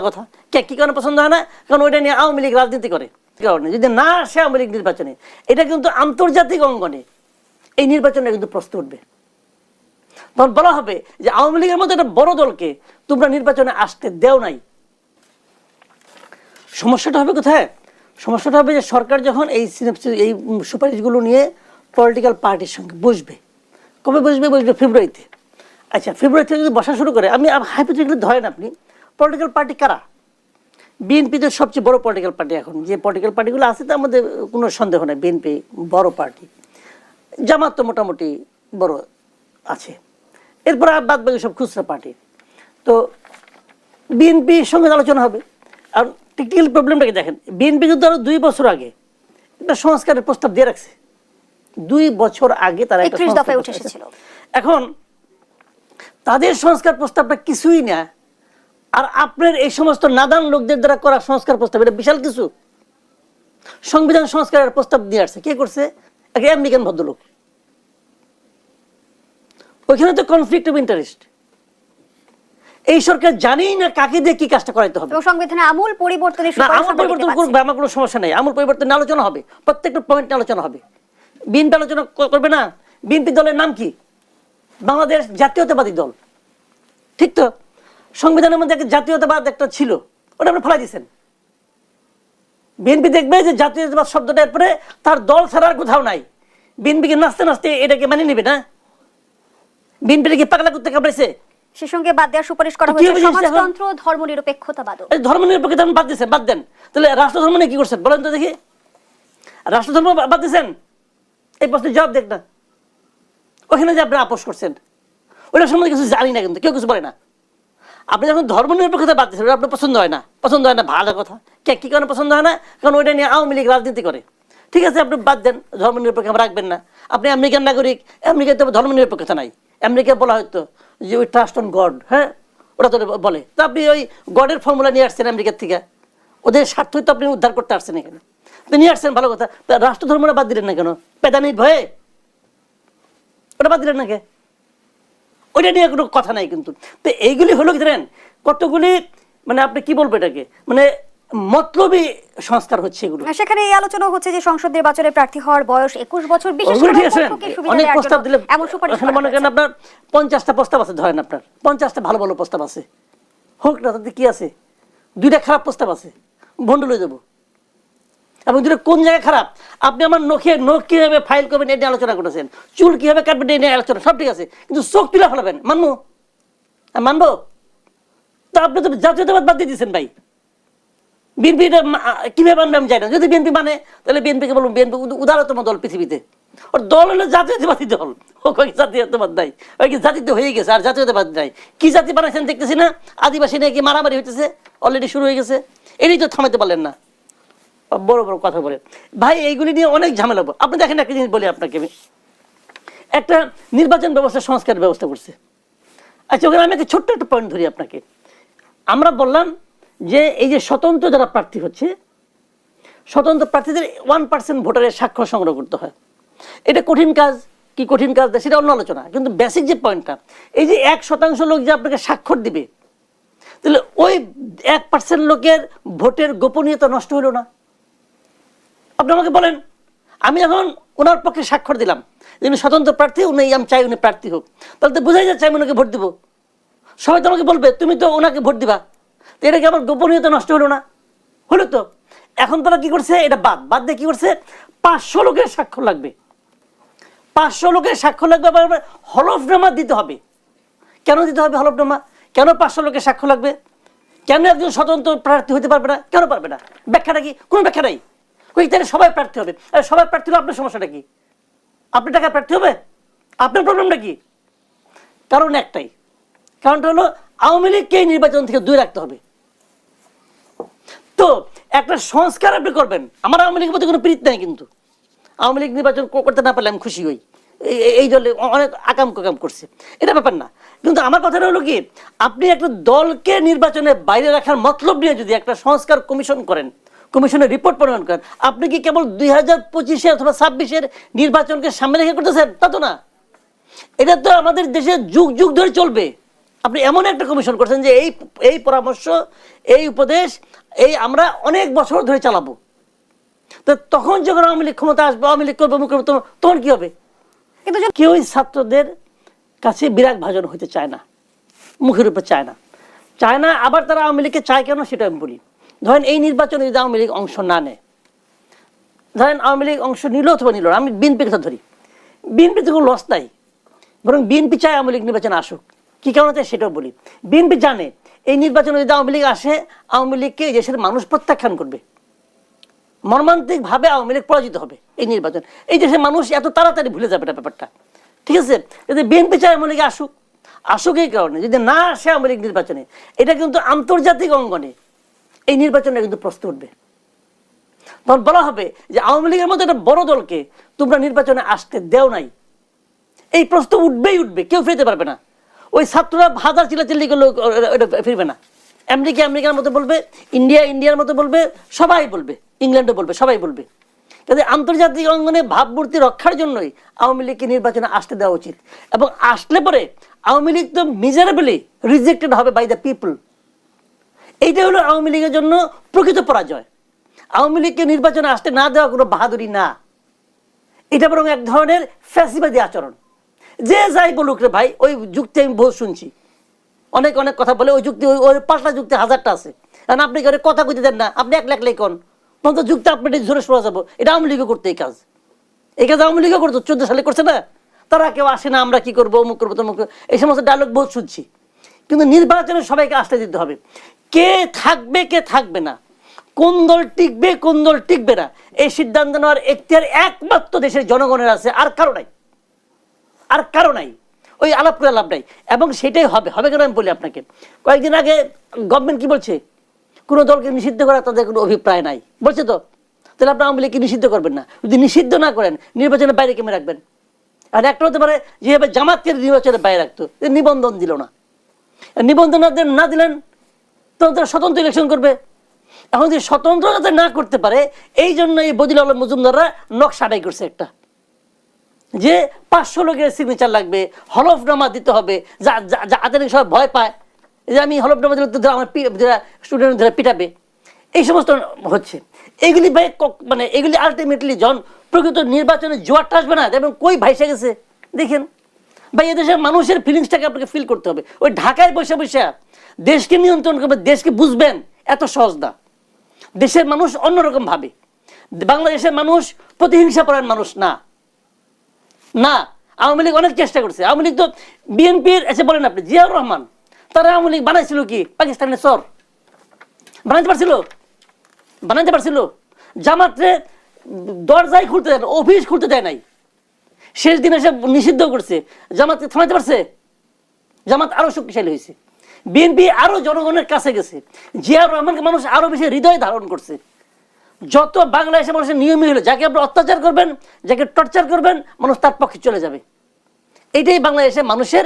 কথা। কে কি কারণে পছন্দ হয় না? কারণ ওইটা নিয়ে আওয়ামী লীগ রাজনীতি করে। কারণে? যদি না আসে আওয়ামী লীগ নির্বাচনে, এটা কিন্তু আন্তর্জাতিক অঙ্গনে এই নির্বাচনে কিন্তু প্রশ্ন উঠবে। তখন বলা হবে যে আওয়ামী লীগের মতো একটা বড় দলকে তোমরা নির্বাচনে আসতে দেও নাই। সমস্যাটা হবে কোথায়? সমস্যাটা হবে যে সরকার যখন এই এই সুপারিশগুলো নিয়ে পলিটিক্যাল পার্টির সঙ্গে বসবে। কবে বসবে? বসবে ফেব্রুয়ারিতে। আচ্ছা ফেব্রুয়ারিতে যদি বসা শুরু করে, আমি হাইপোথেটিক্যালি ধরেন আপনি পলিটিক্যাল পার্টি কারা? বিএনপি তো সবচেয়ে বড় পলিটিক্যাল পার্টি এখন। যে পলিটিক্যাল পার্টিগুলো আছে তার মধ্যে কোনো সন্দেহ নেই বিএনপি বড় পার্টি জামাত তো মোটামুটি বড় আছে। এরপর আর বাদ বাকি সব খুচরা পার্টি তো বিএনপির সঙ্গে আলোচনা হবে। আর টেকনিক্যাল প্রবলেমটাকে দেখেন? বিএনপি কিন্তু আরও দুই বছর আগে একটা সংস্কারের প্রস্তাব দিয়ে রাখছে। দুই বছর আগে তারা একটা 31 সংস্কার দফায় উঠে প্রস্তাব- এসেছিল। এখন তাদের সংস্কার প্রস্তাবটা কিছুই না। আর আপনার এই সমস্ত নাদান লোকদের দ্বারা করা সংস্কার প্রস্তাব এটা বিশাল কিছু। সংবিধান সংস্কারের প্রস্তাব দিয়ে আসছে। কে করছে? এক আমেরিকান ভদ্রলোক। ওইখানে তো কনফ্লিক্ট অফ ইন্টারেস্ট এই সরকার জানেই না কাকে দিয়ে কি কাজটা করাইতে হবে। সংবিধানে আমূল পরিবর্তনের না সুপারিশ আমল পরিবর্তন করবে আমার কোনো সমস্যা নেই। আমল পরিবর্তন আলোচনা হবে। প্রত্যেকটা পয়েন্ট আলোচনা হবে। বিএনপি আলোচনা করবে না। বিএনপি দলের নাম কি? বাংলাদেশ জাতীয়তাবাদী দল। ঠিক তো? সংবিধানের মধ্যে একটা জাতীয়তাবাদ একটা ছিল ওটা আপনি ফেলাই দিয়েছেন। বিএনপি দেখবে যে জাতীয়তাবাদ শব্দটা এরপরে তার দল ছাড়া আর কোথাও নাই। বিএনপিকে নাচতে নাচতে এটাকে মানে নেবে না? বিএনপিটা কি পাগলা করতে কামড়াইছে সে সঙ্গে বাদ দেওয়ার সুপারিশ করা হয়েছে? সমাজতন্ত্র ধর্ম নিরপেক্ষতাবাদও এই ধর্ম নিরপেক্ষতা বাদ দিচ্ছেন বাদ দেন। তাহলে রাষ্ট্রধর্ম নিয়ে কি করছেন? বলেন তো দেখি। রাষ্ট্রধর্ম বাদ দিচ্ছেন এই প্রশ্নের জবাব দেখ না। ওখানে যে আপনি আপোষ করছেন ওইটার সম্বন্ধে কিছু জানি না কিন্তু কেউ কিছু বলে না। আপনি যখন ধর্ম নিরপেক্ষতা বাদ দিচ্ছেন আপনার পছন্দ হয় না। পছন্দ হয় না, ভালো কথা। কে, কি কারণে পছন্দ হয় না? কারণ ওইটা নিয়ে আওয়ামী লীগ রাজনীতি করে। ঠিক আছে, আপনি বাদ দেন ধর্ম নিরপেক্ষ রাখবেন না। আপনি আমেরিকান নাগরিক আমেরিকাতে তো ধর্ম নিরপেক্ষতা নাই। আমেরিকা বলা হয়তো যে ওই ট্রাস্ট অন গড হ্যাঁ? ওরা তো বলে। তো আপনি ওই গডের ফর্মুলা নিয়ে আসছেন আমেরিকার থেকে। ওদের স্বার্থই তো আপনি উদ্ধার করতে আসছেন এখানে। তো নিয়ে আসছেন, ভালো কথা। রাষ্ট্র ধর্মটা বাদ দিলেন না কেন? পেদানির ভয়ে? ওটা বাদ দিলেন না কে? ওইটা নিয়ে কোনো কথা নাই কিন্তু। তো এইগুলি হলো কি জানেন? কতগুলি মানে আপনি কি বলব এটাকে? মানে মতলবী সংস্কার হচ্ছে এগুলো। সেখানে এই আলোচনা হচ্ছে যে সংসদ নির্বাচনে প্রার্থী হওয়ার বয়স একুশ বছর বিশেষ অনেক প্রস্তাব দিলে এমন সুপারিশ মনে করেন আপনার পঞ্চাশটা প্রস্তাব আছে ধরেন আপনার। পঞ্চাশটা ভালো ভালো প্রস্তাব আছে। হোক না তাতে কি আছে? দুইটা খারাপ প্রস্তাব আছে। লয়ে যাব। এবং দুটো কোন জায়গায় খারাপ? আপনি আমার নখে নখ কীভাবে ফাইল করবেন এটা আলোচনা করেছেন। চুল কীভাবে কাটবেন এটা নিয়ে আলোচনা সব ঠিক আছে। কিন্তু চোখ তুলে ফেলাবেন মানবো? হ্যাঁ, মানবো? তো আপনি তো জাতীয়তাবাদ বাদ দিয়ে দিয়েছেন ভাই। বিএনপি কীভাবে মানবে আমি জানি না। যদি বিএনপি মানে তাহলে বিএনপিকে বলব বিএনপি উদারতম দল পৃথিবীতে। ওর দল হলো জাতীয়তাবাদী দল। ও কয় জাতীয়তাবাদ নাই? ওই কি জাতিতে হয়ে গেছে আর জাতীয়তাবাদ নাই। কি জাতি বানাইছেন দেখতেছি না? আদিবাসী নাকি মারামারি হইতেছে? অলরেডি শুরু হয়ে গেছে। এটাই তো থামাতে পারলেন না। বড় বড় কথা বলে। ভাই, এইগুলি নিয়ে অনেক ঝামেলা আপনি দেখেন একটা জিনিস বলি আপনাকে আমি। একটা নির্বাচন ব্যবস্থা, সংস্কার ব্যবস্থা করছে। আচ্ছা ওখানে আমি একটা ছোট্ট একটা পয়েন্ট ধরি আপনাকে। আমরা বললাম যে, এই যে স্বতন্ত্র যারা প্রার্থী হচ্ছে, স্বতন্ত্র প্রার্থীদের ওয়ান পার্সেন্ট ভোটারের স্বাক্ষর সংগ্রহ করতে হয়। এটা কঠিন কাজ, কি কঠিন কাজ সেটা অন্য আলোচনা। কিন্তু বেসিক যে পয়েন্টটা এই যে এক শতাংশ লোক যে আপনাকে স্বাক্ষর দিবে, তাহলে ওই এক পার্সেন্ট লোকের ভোটের গোপনীয়তা নষ্ট হলো না? আপনি আমাকে বলেন, আমি এখন ওনার পক্ষে স্বাক্ষর দিলাম। যে উনি স্বতন্ত্র প্রার্থী, উনি আমি চাই উনি প্রার্থী হোক। তাহলে তো বোঝাই যাচ্ছে আমি ওনাকে ভোট দিব। সবাই তো আমাকে বলবে, তুমি তো ওনাকে ভোট দিবা। তো এটা কি আমার গোপনীয়তা নষ্ট হলো না? হলো তো। এখন তারা কি করছে? এটা বাদ। বাদ দিয়ে কি করছে? পাঁচশো লোকের স্বাক্ষর লাগবে। পাঁচশো লোকের স্বাক্ষর লাগবে, আবার হলফনামা দিতে হবে। কেন দিতে হবে হলফনামা? কেন পাঁচশো লোকের স্বাক্ষর লাগবে? কেন একজন স্বতন্ত্র প্রার্থী হতে পারবে না? কেন পারবে না? ব্যাখ্যাটা কি? কোনো ব্যাখ্যা নাই। ওই তাহলে সবাই প্রার্থী হবে। আরে সবাই প্রার্থী হলে আপনার সমস্যাটা কি? আপনি টাকা প্রার্থী হবে? আপনার প্রবলেমটা কি? কারণ একটাই। কারণটা হলো, আওয়ামী লীগকে এই নির্বাচন থেকে দূরে রাখতে হবে? তো, একটা সংস্কার আপনি করবেন। আমার আওয়ামী লীগের প্রতি কোনো প্রীত নাই কিন্তু। আওয়ামী লীগ নির্বাচন করতে না পারলে আমি খুশি হই। এই দলে অনেক আকাম কাকাম করছে। এটা ব্যাপার না। কিন্তু আমার কথাটা হলো কি, আপনি একটা দলকে নির্বাচনে বাইরে রাখার মতলব নিয়ে যদি একটা সংস্কার কমিশন করেন কমিশনের রিপোর্ট প্রণয়ন করেন। আপনি কি কেবল দুই হাজার পঁচিশে অথবা ছাব্বিশের নির্বাচনকে সামনে রেখে করতেছেন? তা তো না। এটা তো আমাদের দেশে যুগ যুগ ধরে চলবে। আপনি এমন একটা কমিশন করছেন যে এই এই পরামর্শ এই উপদেশ এই আমরা অনেক বছর ধরে চালাবো। তো তখন যখন আওয়ামী লীগ ক্ষমতা আসবে আওয়ামী লীগ করব মুখ করব তখন- কি হবে? কিন্তু কেউই ছাত্রদের কাছে বিরাট ভাজন হতে চায় না মুখের উপর চায় না। চায় না আবার তারা আওয়ামী লীগকে চায় কেন? সেটা আমি বলি। ধরেন এই নির্বাচনে যদি আওয়ামী লীগ অংশ না নেয়, ধরেন আওয়ামী লীগ অংশ নিল অথবা নিল আমি বিএনপির কথা ধরি, বিএনপি তো কোনো লস নাই, বরং বিএনপি চায় আওয়ামী লীগ নির্বাচনে আসুক। কি কারণে চায় সেটাও বলি। বিএনপি জানে এই নির্বাচনে যদি আওয়ামী লীগ আসে, আওয়ামী লীগকে দেশের মানুষ প্রত্যাখ্যান করবে। মর্মান্তিকভাবে আওয়ামী লীগ পরাজিত হবে এই নির্বাচন। এই দেশের মানুষ এত তাড়াতাড়ি ভুলে যাবে এটা ব্যাপারটা। ঠিক আছে? যদি বিএনপি চায় আওয়ামী লীগ আসুক আসুক এই কারণে। যদি না আসে আওয়ামী লীগ নির্বাচনে, এটা কিন্তু আন্তর্জাতিক অঙ্গনে এই নির্বাচনে কিন্তু প্রশ্ন উঠবে। তখন বলা হবে যে আওয়ামী লীগের মতো একটা বড় দলকে তোমরা নির্বাচনে আসতে দেও নাই। এই প্রশ্ন উঠবেই উঠবে, কেউ ফিরতে পারবে না। ওই ছাত্ররা হাজার চিল্লাচিল্লি করলেও এটা ফিরবে না। আমেরিকা আমেরিকার মতো বলবে, ইন্ডিয়া, ইন্ডিয়ার মতো বলবে, সবাই বলবে, ইংল্যান্ডও বলবে, সবাই বলবে। কাজে আন্তর্জাতিক অঙ্গনে ভাবমূর্তি রক্ষার জন্যই আওয়ামী লীগকে নির্বাচনে আসতে দেওয়া উচিত। এবং আসলে পরে আওয়ামী লীগ তো মিজারেবলি রিজেক্টেড হবে বাই দ্য পিপল এইটা হলো আওয়ামী লীগের জন্য প্রকৃত পরাজয়। আওয়ামী লীগকে নির্বাচনে আসতে না দেওয়া কোনো বাহাদুরি না। এটা বরং এক ধরনের ফ্যাসিবাদী আচরণ। যে যাই বলুক রে ভাই, ওই যুক্তি আমি বহু শুনছি। অনেক অনেক কথা বলে ওই যুক্তি, ওই ওই পাল্টা যুক্তি হাজারটা আছে। কারণ আপনি করে কথা কইতে দেন না, আপনি এক লাখ লেখন তখন তো যুক্তি আপনি জোরে শোনা যাব। এটা আওয়ামী লীগও করতে এই কাজ। এই কাজ আওয়ামী লীগও করতো, চোদ্দ সালে করছে না? তারা কেউ আসে না, আমরা কি করব, অমুক করব, তমুক। এই সমস্ত ডায়লগ বহুত শুনছি। কিন্তু নির্বাচনে সবাইকে আসতে দিতে হবে। কে থাকবে কে থাকবে না? কোন দল টিকবে, কোন দল টিকবে না? এই সিদ্ধান্ত নেওয়ার এখতিয়ার একমাত্র দেশের জনগণের আছে, আর কারও নাই। আর কারও নাই। ওই আলাপ করে লাভ নাই। এবং সেটাই হবে। হবে কেন আমি বলি আপনাকে? কয়েকদিন আগে গভর্নমেন্ট কি বলছে? কোনো দলকে নিষিদ্ধ করা তাদের কোনো অভিপ্রায় নাই। বলছে তো? তাহলে আপনি আওয়ামী লীগকে নিষিদ্ধ করবেন না। যদি নিষিদ্ধ না করেন, নির্বাচনের বাইরে কেমন রাখবেন? আর একটা হতে পারে, যেভাবে জামাতকে নির্বাচনের বাইরে রাখতো নিবন্ধন দিল না। নিবন্ধন না না দিলেন তখন তারা স্বতন্ত্র ইলেকশন করবে। এখন যদি স্বতন্ত্র যাতে না করতে পারে, এই জন্য এই বদিল আলম মজুমদাররা নকশা আদায় করছে একটা। যে পাঁচশো লোকের সিগনেচার লাগবে, হলফনামা দিতে হবে, যা যা- যা আদানি সবাই ভয় পায়। যে আমি হলফনামা দিলে তো আমার স্টুডেন্ট ধরে পিটাবে। এই সমস্ত হচ্ছে। এগুলি ভাই মানে এগুলি আলটিমেটলি জন প্রকৃত নির্বাচনে জোয়ারটা আসবে না। এবং কই ভাইসে গেছে। দেখেন। ভাই এদেশের মানুষের ফিলিংসটাকে আপনাকে ফিল করতে হবে। ওই ঢাকায় বসে বসে দেশকে নিয়ন্ত্রণ করবে, দেশকে বুঝবেন, এত সহজ না। দেশের মানুষ অন্যরকম ভাবে। বাংলাদেশের মানুষ প্রতিহিংসা পরায়ণ মানুষ না। না, আওয়ামী লীগ অনেক চেষ্টা করছে। আওয়ামী লীগ তো বিএনপির এসে বলেন আপনি, জিয়াউর রহমান, তারা আওয়ামী লীগ বানাইছিল কি? পাকিস্তানের সর বানাইতে পারছিল? বানাইতে পারছিল? জামাতে দরজাই খুলতে দেয় না, অফিস খুলতে দেয় নাই। শেষ দিন এসে নিষিদ্ধ করছে। জামাতকে থামাতে পারছে? জামাত আরও শক্তিশালী হয়েছে। বিএনপি আরও জনগণের কাছে গেছে। জিয়া রহমানকে মানুষ আরও বেশি হৃদয় ধারণ করছে। যত বাংলাদেশের মানুষের নিয়মই হলো, যাকে আপনি অত্যাচার করবেন, যাকে টর্চার করবেন, মানুষ তার পক্ষে চলে যাবে। এটাই বাংলাদেশের মানুষের